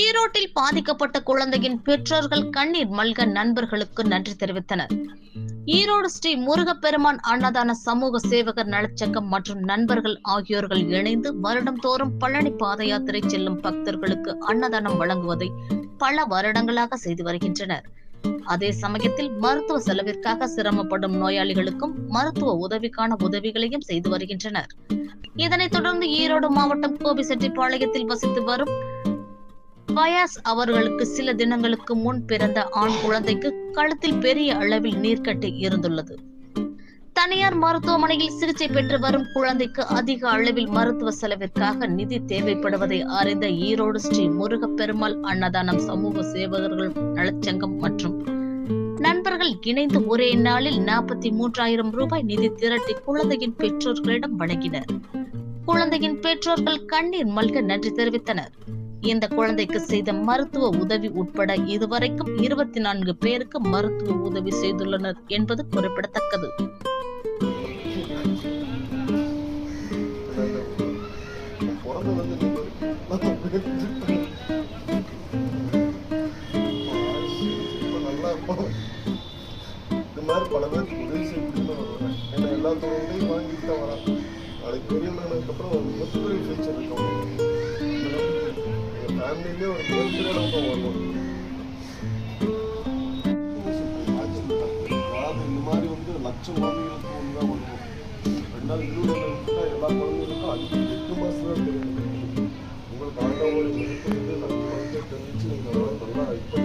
ஈரோட்டில் பாதிக்கப்பட்ட குழந்தையின் பெற்றோர்கள் கண்ணீர் மல்க நண்பர்களுக்கு நன்றி தெரிவித்தனர். ஈரோடு ஸ்ரீ முருகப்பெருமான் அன்னதான சமூக சேவகர் நலச்சங்கம் மற்றும் நண்பர்கள் ஆகியோர்கள் இணைந்து வருடம்தோறும் பழனி பாத யாத்திரை செல்லும் பக்தர்களுக்கு அன்னதானம் வழங்குவதை பல வருடங்களாக செய்து வருகின்றனர். அதே சமயத்தில் மருத்துவ செலவிற்காக சிரமப்படும் நோயாளிகளுக்கும் மருத்துவ உதவிக்கான உதவிகளையும் செய்து வருகின்றனர். இதனைத் தொடர்ந்து ஈரோடு மாவட்டம் கோபிசெட்டிப்பாளையத்தில் வசித்து வரும் பயாஸ் அவர்களுக்கு சில தினங்களுக்கு முன் பிறந்த ஆண் குழந்தைக்கு கழுத்தில் பெரிய அளவில் நீர்க்கட்டு இருந்துள்ளது. தனியார் மருத்துவமனையில் சிகிச்சை பெற்று வரும் குழந்தைக்கு அதிக அளவில் மருத்துவ செலவிற்காக நிதி தேவைப்படுவதை அறிந்த ஈரோடு ஸ்ரீ முருகப்பெருமாள் அன்னதானம் சமூக சேவகர்கள் நலச்சங்கம் மற்றும் நண்பர்கள் இணைந்து ஒரே நாளில் நாற்பத்தி மூன்றாயிரம் ரூபாய் நிதி திரட்டி குழந்தையின் பெற்றோர்களிடம் வழங்கினர். குழந்தையின் பெற்றோர்கள் கண்ணீர் மல்க நன்றி தெரிவித்தனர். இந்த குழந்தைக்கு செய்த மருத்துவ உதவி உட்பட இதுவரைக்கும் இருபத்தி நான்கு பேருக்கு மருத்துவ உதவி செய்துள்ளனர் என்பது குறிப்பிடத்தக்கது. பிறந்த வந்து நல்லா இருப்போம் இந்த மாதிரி பல பேருக்கு உதவி செய்யணும்னு வருவேன் ஏன்னா எல்லா தொழிலையும் வாங்கிட்டு தான் வரேன் நாளைக்கு பெரியவனானதுக்கப்புறம் ஒரு மிகப்பெரிய ஃபியூச்சர் இருக்கும். எங்கள் ஒரு மிகப்பெரிய அளவுக்கு வரணும் அதாவது இந்த மாதிரி வந்து லட்சம் குழந்தைகளுக்கு ஒன்று தான் வருவோம். ரெண்டாவது இருபது விட்டா எல்லா குழந்தைகளுக்கும் அஞ்சு எட்டு மாதம் தான் தெரியும். உங்களுக்கு மதிப்பு வந்து நம்ம தெரிஞ்சு நீங்கள் நல்லா இப்போ